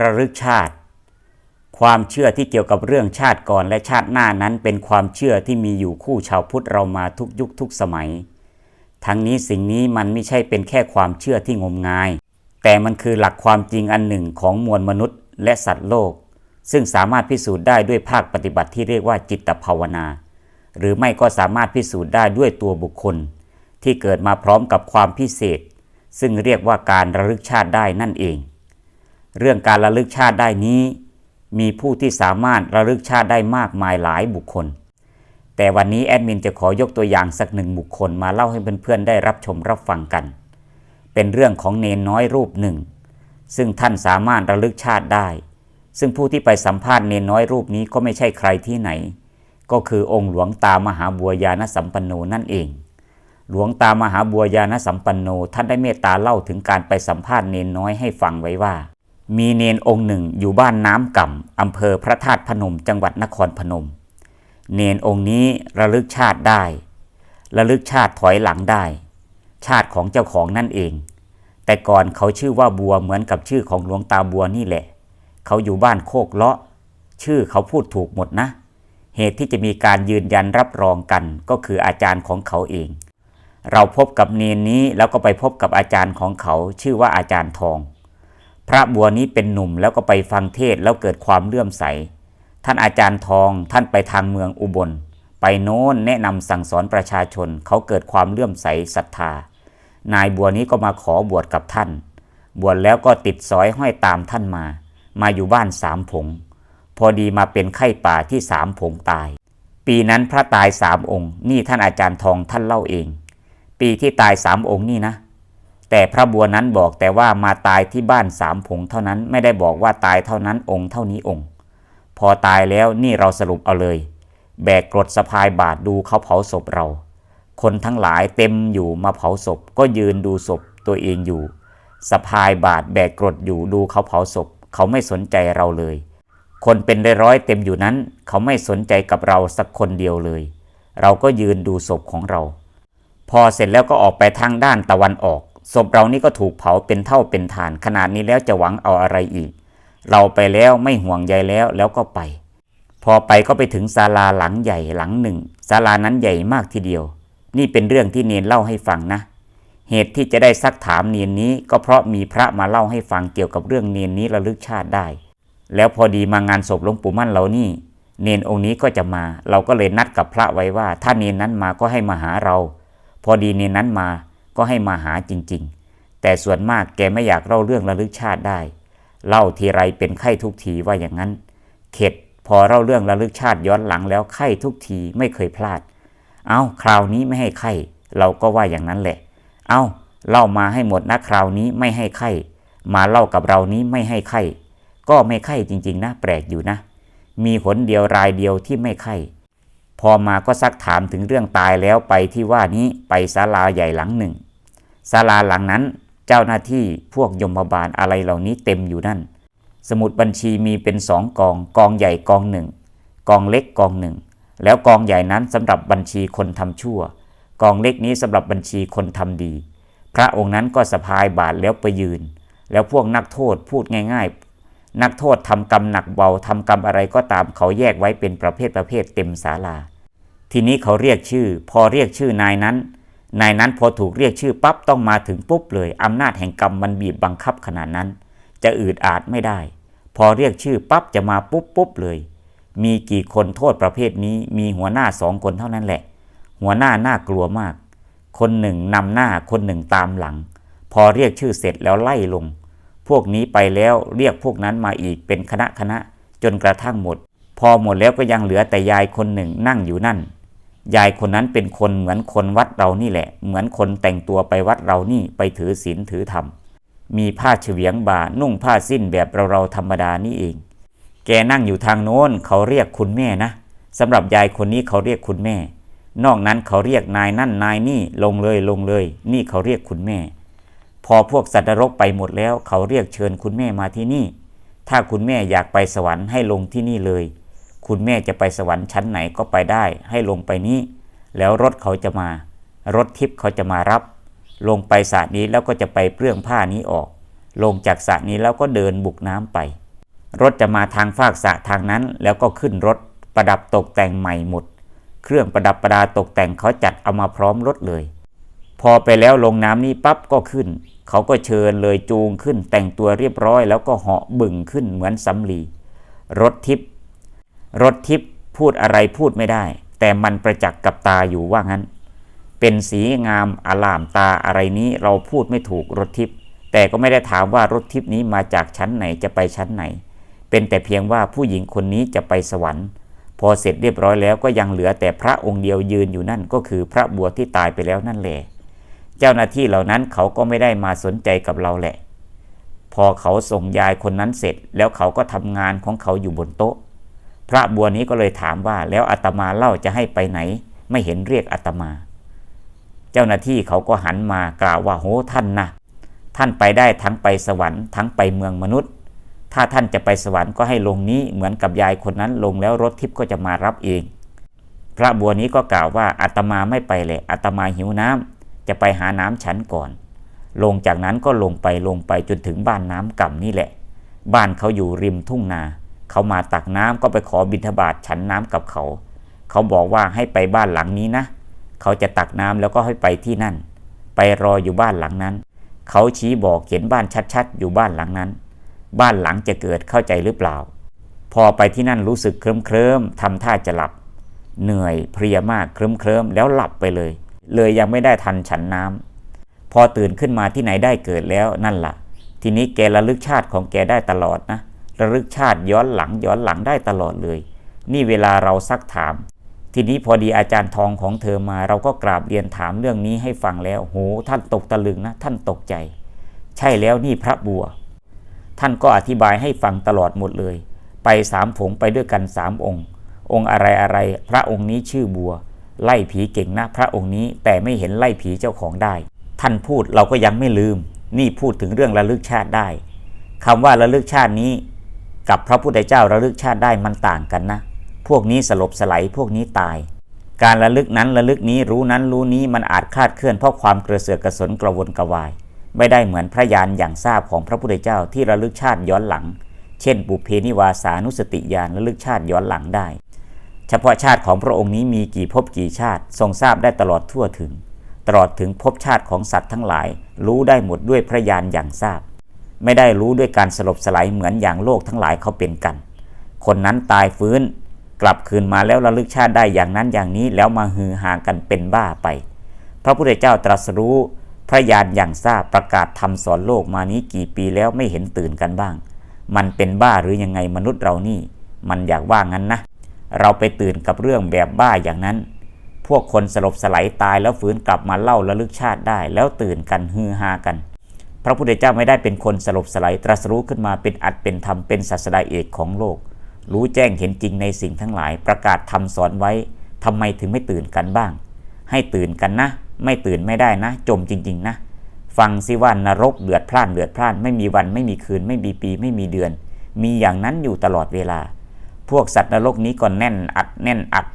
ระลึกชาติ ความเชื่อที่เกี่ยวกับเรื่องชาติก่อนและชาติหน้านั้นเป็นความเชื่อที่มีอยู่คู่ชาวพุทธเรามาทุกยุคทุกสมัย ทั้งนี้สิ่งนี้มันไม่ใช่เป็นแค่ความเชื่อที่งมงาย แต่มันคือหลักความจริงอันหนึ่งของมวลมนุษย์และสัตว์โลก ซึ่งสามารถพิสูจน์ได้ด้วยภาคปฏิบัติที่เรียกว่าจิตภาวนา หรือไม่ก็สามารถพิสูจน์ได้ด้วยตัวบุคคล ที่เกิดมาพร้อมกับความพิเศษ ซึ่งเรียกว่าการระลึกชาติได้นั่นเอง เรื่องการระลึกชาติได้นี้ มีผู้ที่สามารถระลึกชาติได้มากมายหลายบุคคล แต่วันนี้แอดมินจะขอยกตัวอย่างสักหนึ่งบุคคลมาเล่าให้เพื่อนๆได้รับชมรับฟังกัน เป็นเรื่องของเนนน้อยรูปหนึ่ง ซึ่งท่านสามารถระลึกชาติได้ ซึ่งผู้ที่ไปสัมภาษณ์เนนน้อยรูปนี้ก็ไม่ใช่ใครที่ไหน ก็คือองค์หลวงตามหาบัวยานสัมปันโนนั่นเองหลวงตามหาบัวยานสัมปันโนท่านได้เมตตาเล่าถึงการไปสัมภาษณ์เนนน้อยให้ฟังไว้ว่า มีเนนองค์หนึ่งอยู่บ้านน้ำก่ำอำเภอพระธาตุพนมจังหวัดนครพนม เนนองค์นี้ระลึกชาติได้ ระลึกชาติถอยหลังได้ ชาติของเจ้าของนั่นเอง แต่ก่อนเขาชื่อว่าบัวเหมือนกับชื่อของหลวงตาบัวนี่แหละ เขาอยู่บ้านโคกเลาะ ชื่อเขาพูดถูกหมดนะ เหตุที่จะมีการยืนยันรับรองกันก็คืออาจารย์ของเขาเอง เราพบกับเนนนี้แล้วก็ไปพบกับอาจารย์ของเขาชื่อว่าอาจารย์ทอง พระบัวนี้เป็นหนุ่มแล้วก็ไปฟังเทศแล้วเกิดความเลื่อมใส ท่านอาจารย์ทองท่านไปทางเมืองอุบล ไปโน้นแนะนำสั่งสอนประชาชน เขาเกิดความเลื่อมใสศรัทธา นายบัวนี้ก็มาขอบวชกับท่าน บวชแล้วก็ติดสอยห้อยตามท่านมา มาอยู่บ้านสามผง พอดีมาเป็นไข้ป่าที่สามผงตาย ปีนั้นพระตายสามองค์ นี่ท่านอาจารย์ทองท่านเล่าเอง ปีที่ตายสามองค์นี่นะ แต่พระบัวนั้นบอกแต่ว่ามาตายที่บ้านสามผงเท่านั้นไม่ได้บอกว่าตายเท่านั้นองค์เท่านี้องค์ พอตายแล้วนี่เราสรุปเอาเลย แบกกรดสะพายบาทดูเขาเผาศพเรา คนทั้งหลายเต็มอยู่มาเผาศพ ก็ยืนดูศพตัวเองอยู่สะพายบาทแบกกรดอยู่ดูเขาเผาศพ เขาไม่สนใจเราเลย คนเป็นร้อยเต็มอยู่นั้น เขาไม่สนใจกับเราสักคนเดียวเลย เราก็ยืนดูศพของเรา พอเสร็จแล้วก็ออกไปทางด้านตะวันออก ศพเรานี่ก็ถูกเผาเป็นเท่าเป็นฐานขนาดนี้แล้วจะหวังเอาอะไรอีก เราไปแล้วไม่ห่วงใยแล้วแล้วก็ไป พอไปก็ไปถึงศาลาหลังใหญ่หลังหนึ่งศาลานั้นใหญ่มากทีเดียว นี่เป็นเรื่องที่เนนเล่าให้ฟังนะ เหตุที่จะได้ซักถามเนียนนี้ ก็เพราะมีพระมาเล่าให้ฟังเกี่ยวกับเรื่องเนียนนี้ระลึกชาติได้ แล้วพอดีมางานศพหลวงปู่มั่นเรานี่ เนนองค์นี้ก็จะมา เราก็เลยนัดกับพระไว้ว่า ถ้าเนนนั้นมาก็ให้มาหาเรา พอดีเนนนั้นมา ก็ให้มาหาจริงๆ แต่ส่วนมากแกไม่อยากเล่าเรื่องระลึกชาติได้ เล่าทีไรเป็นไข้ทุกทีว่าอย่างนั้น เข็ดพอเล่าเรื่องระลึกชาติย้อนหลังแล้วไข้ทุกทีไม่เคยพลาด เอาคราวนี้ไม่ให้ไข้ เราก็ว่าอย่างนั้นแหละ เอ้าเล่ามาให้หมดนะคราวนี้ไม่ให้ไข้ มาเล่ากับเรานี้ไม่ให้ไข้ ก็ไม่ไข้จริงๆนะแปลกอยู่นะ มีหนเดียวรายเดียวที่ไม่ไข้ พอมาก็ซักถามถึงเรื่องตายแล้วไปที่ว่านี้ไปศาลาใหญ่หลังหนึ่ง ศาลาหลังนั้น เจ้าหน้าที่พวกยมบาลอะไรเหล่านี้เต็มอยู่นั่น สมุดบัญชีมีเป็นสองกอง กองใหญ่กองหนึ่ง กองเล็กกองหนึ่ง แล้วกองใหญ่นั้นสำหรับบัญชีคนทำชั่ว กองเล็กนี้สำหรับบัญชีคนทำดี พระองค์นั้นก็สะพายบาทแล้วไปยืน แล้วพวกนักโทษพูดง่าย ๆ นักโทษทำกรรมหนักเบาทำกรรมอะไรก็ตามเขาแยกไว้เป็นประเภทประเภทเต็มศาลาทีนี้เขาเรียกชื่อ พอเรียกชื่อนายนั้น นายนั้นพอถูกเรียกชื่อปั๊บต้องมาถึงปุ๊บเลยอำนาจแห่งกรรมมันบีบบังคับขนาดนั้น จะอืดอาดไม่ได้ พอเรียกชื่อปั๊บจะมาปุ๊บปุ๊บเลย มีกี่คนโทษประเภทนี้มีหัวหน้าสองคนเท่านั้นแหละ หัวหน้าน่ากลัวมาก คนหนึ่งนำหน้าคนหนึ่งตามหลัง พอเรียกชื่อเสร็จแล้วไล่ลง พวกนี้ไปแล้วเรียกพวกนั้นมาอีกเป็นคณะคณะจนกระทั่งหมด พอหมดแล้วก็ยังเหลือแต่ยายคนหนึ่งนั่งอยู่นั่น ยายคนนั้นเป็นคนเหมือนคนวัดเรานี่แหละ เหมือนคนแต่งตัวไปวัดเรานี่ไปถือศีลถือธรรม มีผ้าเฉวียงบ่านุ่งผ้าสิ้นแบบเราเราธรรมดานี่เอง แกนั่งอยู่ทางโน้นเขาเรียกคุณแม่นะสำหรับยายคนนี้เขาเรียกคุณแม่ นอกนั้นเขาเรียกนายนั่นนายนี่ลงเลยลงเลย นี่เขาเรียกคุณแม่ พอพวกสัตว์นรกไปหมดแล้ว เขาเรียกเชิญคุณแม่มาที่นี่ ถ้าคุณแม่อยากไปสวรรค์ให้ลงที่นี่เลย คุณแม่จะไปสวรรค์ชั้นไหนก็ไปได้ ให้ลงไปนี้ แล้วรถเขาจะมา รถทิพย์เขาจะมารับ ลงไปสระนี้แล้วก็จะไปเปลื้องผ้านี้ออก ลงจากสระนี้แล้วก็เดินบุกน้ำไป รถจะมาทางฟากสระทางนั้น แล้วก็ขึ้นรถประดับตกแต่งใหม่หมด เครื่องประดับประดาตกแต่งเขาจัดเอามาพร้อมรถเลย พอไปแล้วลงน้ำนี้ปั๊บก็ขึ้น เขาก็เชิญเลยจูงขึ้นแต่งตัวเรียบร้อย แล้วก็เหาะบึ่งขึ้นเหมือนสำลีรถทิพย์ รถทิพย์พูดอะไรพูดไม่ได้ แต่มันประจักษ์กับตาอยู่ว่างั้น เป็นสีงามอลามตาอะไรนี้เราพูดไม่ถูกรถทิพย์แต่ก็ไม่ได้ถามว่ารถทิพย์นี้มาจากชั้นไหนจะไปชั้นไหน เป็นแต่เพียงว่าผู้หญิงคนนี้จะไปสวรรค์ พอเสร็จเรียบร้อยแล้วก็ยังเหลือแต่พระองค์เดียวยืนอยู่นั่นก็คือพระบัวที่ตายไปแล้วนั่นแหละเจ้าหน้าที่เหล่านั้นเขาก็ไม่ได้มาสนใจกับเราแหละ พอเขาส่งยายคนนั้นเสร็จแล้วเขาก็ทำงานของเขาอยู่บนโต๊ะ พระบัวนี้ก็เลยถามว่าแล้วอาตมาเล่าจะให้ไปไหน ไม่เห็นเรียกอาตมา เจ้าหน้าที่เขาก็หันมากล่าวว่าโหท่านนะท่านไปได้ทั้งไปสวรรค์ทั้งไปเมืองมนุษย์ ถ้าท่านจะไปสวรรค์ก็ให้ลงนี้เหมือนกับยายคนนั้นลงแล้วรถทิพย์ก็จะมารับเอง พระบัวนี้ก็กล่าวว่าอาตมาไม่ไปเลยอาตมาหิวน้ำจะไปหาน้ำฉันก่อน ลงจากนั้นก็ลงไปลงไปจนถึงบ้านน้ำก่ำนี่แหละ บ้านเขาอยู่ริมทุ่งนา เขามาตักน้ำก็ไปขอบิณฑบาตฉันน้ำกับเขา เขาบอกว่าให้ไปบ้านหลังนี้นะ เขาจะตักน้ำแล้วก็ให้ไปที่นั่น ไปรออยู่บ้านหลังนั้น เขาชี้บอกเขียนบ้านชัดๆ อยู่บ้านหลังนั้น บ้านหลังจะเกิดเข้าใจหรือเปล่า พอไปที่นั่นรู้สึกเคลิ้มเคลิมทำท่าจะหลับ เหนื่อยเพลียมากเคลิ้มเคลิมแล้วหลับไปเลย เลยยังไม่ได้ทันฉันน้ำพอตื่นขึ้นมาที่ไหนได้เกิดแล้วนั่นละ่ะ ทีนี้แกระลึกชาติของแกได้ตลอดนะ ระลึกชาติย้อนหลังย้อนหลังได้ตลอดเลย นี่เวลาเราซักถาม ทีนี้พอดีอาจารย์ทองของเธอมา เราก็กราบเรียนถามเรื่องนี้ให้ฟังแล้วโหท่านตกตะลึงนะ ท่านตกใจ ใช่แล้วนี่พระบัว ท่านก็อธิบายให้ฟังตลอดหมดเลย ไปสามผงไปด้วยกันสามองค์ องค์อะไรอะไรพระองค์นี้ชื่อบัว ไล่ผีเก่งนะพระองค์นี้ แต่ไม่เห็นไล่ผีเจ้าของได้ ท่านพูดเราก็ยังไม่ลืม นี่พูดถึงเรื่องระลึกชาติได้คำว่าระลึกชาตินี้ กับพระพุทธเจ้าระลึกชาติได้มันต่างกันนะ พวกนี้สลบสไลพวกนี้ตาย การระลึกนั้นระลึกนี้รู้นั้นรู้นี้มันอาจคาดเคลื่อนเพราะความกระเสือกกระสนกระวนกระวาย ไม่ได้เหมือนพระญาณอย่างทราบของพระพุทธเจ้าที่ระลึกชาติย้อนหลัง เช่น บุเพนิวาสานุสติญาณระลึกชาติย้อนหลังได้ เฉพาะชาติของพระองค์นี้มีกี่ภพกี่ชาติทรงทราบได้ตลอดทั่วถึง ตลอดถึงภพชาติของสัตว์ทั้งหลาย รู้ได้หมดด้วยพระญาณอย่างทราบ ไม่ได้รู้ด้วยการสลบสลายเหมือนอย่างโลกทั้งหลายเขาเป็นกัน คนนั้นตายฟื้นกลับคืนมาแล้วระลึกชาติได้อย่างนั้นอย่างนี้แล้วมาฮือฮากันเป็นบ้าไป พระพุทธเจ้าตรัสรู้พระญาณอย่างทราบประกาศทำสอนโลกมานี้กี่ปีแล้วไม่เห็นตื่นกันบ้าง มันเป็นบ้าหรือยังไงมนุษย์เรานี่ มันอยากว่างั้นนะ เราไปตื่นกับเรื่องแบบบ้าอย่างนั้น พวกคนสลบสลายตายแล้วฟื้นกลับมาเล่าระลึกชาติได้ แล้วตื่นกันฮือฮากัน ระพุทธเจ้าไม่ได้เป็นคนสลบสลายตรัสรู้ขึ้นมาเป็นอัดเป็นธรรมเป็นศาสดาเอกของโลก รู้แจ้งเห็นจริงในสิ่งทั้งหลาย ประกาศทำสอนไว้ทำไมถึงไม่ตื่นกันบ้าง ให้ตื่นกันนะ ไม่ตื่นไม่ได้นะ จมจริง ๆ นะ ฟังสิว่านรกเดือดพล่านเดือดพล่าน ไม่มีวันไม่มีคืน ไม่มีปีไม่มีเดือน มีอย่างนั้นอยู่ตลอดเวลา พวกสัตว์นรกนี้ก็แน่นอัดแน่นอัด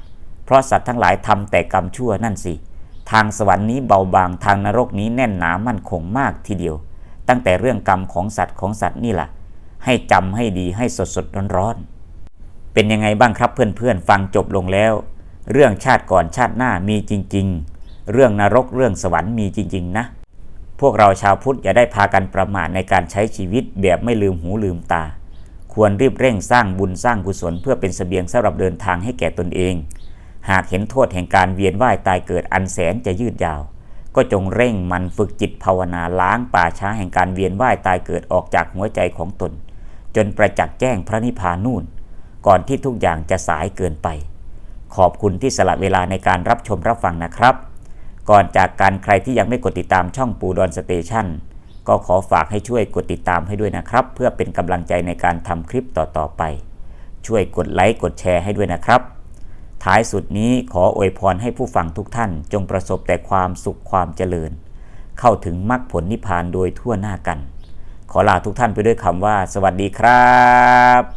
เพราะสัตว์ทั้งหลายทำแต่กรรมชั่วนั่นสิ ทางสวรรค์นี้เบาบางทางนรกนี้แน่นหนามั่นคงมากทีเดียว ตั้งแต่เรื่องกรรมของสัตว์ของสัตว์นี่แหละให้จำให้ดีให้สดสดร้อนร้อนเป็นยังไงบ้างครับเพื่อนๆ ฟังจบลงแล้ว เรื่องชาติก่อนชาติหน้ามีจริง ๆ เรื่องนรกเรื่องสวรรค์มีจริง ๆ นะ พวกเราชาวพุทธอย่าได้พากันประมาทในการใช้ชีวิตแบบไม่ลืมหูลืมตา ควรรีบเร่งสร้างบุญสร้างกุศลเพื่อเป็นเสบียงสำหรับเดินทางให้แก่ตนเอง หากเห็นโทษแห่งการเวียนว่ายตายเกิดอันแสนจะยืดยาว ก็จงเร่งมันฝึกจิตภาวนาล้างป่าช้าแห่งการเวียนว่ายตายเกิดออกจากหัวใจของตน จนประจักษ์แจ้งพระนิพพานนู่น ก่อนที่ทุกอย่างจะสายเกินไป ขอบคุณที่สละเวลาในการรับชมรับฟังนะครับ ก่อนจากการใครที่ยังไม่กดติดตามช่องปูดอนสเตชันก็ขอฝากให้ช่วยกดติดตามให้ด้วยนะครับ เพื่อเป็นกำลังใจในการทำคลิปต่อๆไป ช่วยกดไลค์กดแชร์ให้ด้วยนะครับ ท้ายสุดนี้ขออวยพรให้ผู้ฟังทุกท่านจงประสบแต่ความสุขความเจริญ เข้าถึงมรรคผลนิพพานโดยทั่วหน้ากัน ขอลาทุกท่านไปด้วยคำว่า สวัสดีครับ